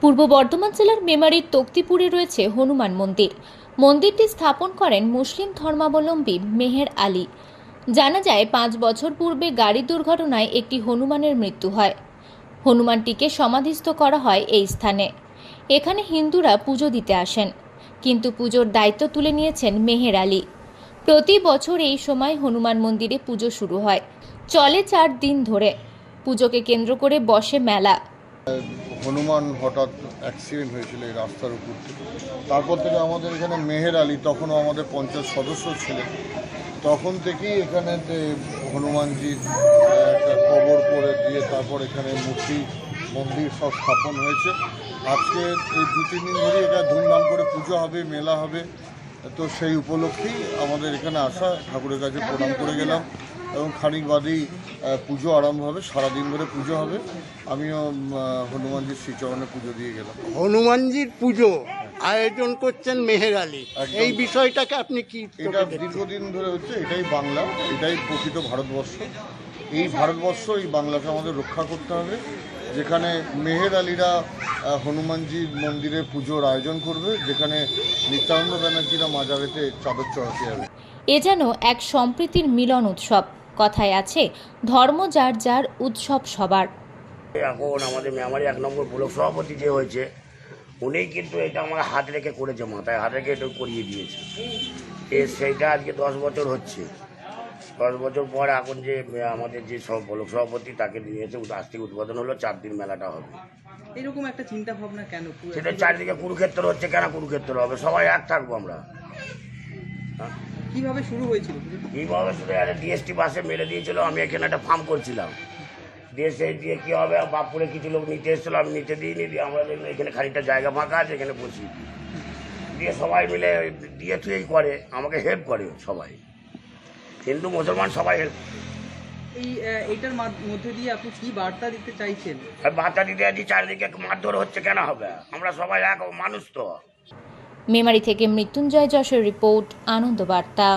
পূর্ব বর্ধমান জেলার মেমারির তক্তিপুরে রয়েছে হনুমান মন্দির। মন্দিরটি স্থাপন করেন মুসলিম ধর্মাবলম্বী মেহের আলী। জানা যায়, পাঁচ বছর পূর্বে গাড়ি দুর্ঘটনায় একটি হনুমানের মৃত্যু হয়। হনুমানটিকে সমাধিস্থ করা হয় এই স্থানে। এখানে হিন্দুরা পুজো দিতে আসেন, কিন্তু পুজোর দায়িত্ব তুলে নিয়েছেন মেহের আলী। প্রতি বছর এই সময় হনুমান মন্দিরে পুজো শুরু হয়। চলে চার দিন ধরে। পুজোকে কেন্দ্র করে বসে মেলা। হনুমান হঠাৎ অ্যাক্সিডেন্ট হয়েছিল এই রাস্তার উপর থেকে। তারপর থেকে আমাদের এখানে মেহের আলী, তখনও আমাদের পঞ্চায়েত সদস্য ছিলেন। তখন থেকেই এখানে হনুমানজির একটা কবর করে দিয়ে তারপর এখানে মূর্তি, মন্দির সব স্থাপন হয়েছে। আজকে এই দু, তিন দিন ধরে এটা ধুমধাম করে পুজো হবে, মেলা হবে। তো সেই উপলক্ষেই আমাদের এখানে আসা, ঠাকুরের কাছে প্রণাম করে গেলাম। এবং খানিক বাদেই পুজো আরম্ভ হবে সারাদিন ধরে পুজো হবে। আমিও হনুমানজির শ্রীচরণে পুজো দিয়ে গেলাম। হনুমানজির পুজো আয়োজন করছেন মেহের আলী। এই বিষয়টাকে আপনি কি এটা দীর্ঘদিন ধরে হচ্ছে এটাই বাংলা এটাই প্রকৃত ভারতবর্ষ। এই ভারতবর্ষ এই বাংলাকে আমাদের রক্ষা করতে হবে যেখানে মেহের আলীরা হনুমানজির মন্দিরে পুজোর আয়োজন করবে যেখানে নিত্যানন্দ ব্যানার্জিরা মাজারেতে চাদর চড়াতে যাবে। এ যেন এক সম্প্রীতির মিলন উৎসব। কথায় আছে ধর্ম যার যার উৎসব সবার। এখন আমাদের মেমারি এক নম্বর ব্লক সভাপতি যে হয়েছে উনিই কিন্তু এটা আমার হাত রেখে করেছে মাথায় হাত রেখে এটা করিয়ে দিয়েছে। এ সেইটা আজকে দশ বছর হচ্ছে। দশ বছর পর এখন যে আমাদের যে সব ব্লক সভাপতি তাকে নিয়েছে আজ থেকে উদ্বোধন হলো চার দিন মেলাটা হবে। এরকম একটা চিন্তা ভাবনা কেন? সেটা চারিদিকে কুরুক্ষেত্র হচ্ছে কেন কুরুক্ষেত্র হবে? সবাই এক থাকব আমরা। হ্যাঁ? কীভাবে শুরু হয়েছিল? এইভাবে শুধু একটা ডিএসটি বাসে মেরে দিয়েছিল আমি এখানে একটা ফার্ম করছিলাম। সেই দিয়ে কী হবে? বাপুরে কিছু লোক নিতে এসেছিল আমি নিতে দিইনি দিয়ে আমরা এখানে খানিকটা জায়গা ফাঁকা আছে এখানে বসি। দিয়ে সবাই মিলে দিয়ে থুয়েই করে আমাকে হেল্প করে সবাই। হিন্দু মুসলমান সবাই হেল্প এই আহ, এইটার মধ্যে দিয়ে আপনি কি বার্তা দিতে চাইছেন? বাচ্চা দিতে আছি চারিদিকে মারধর হচ্ছে কেন হবে? আমরা সবাই এক মানুষ তো। মেমারি থেকে মৃত্যুঞ্জয় যশের রিপোর্ট আনন্দ বার্তা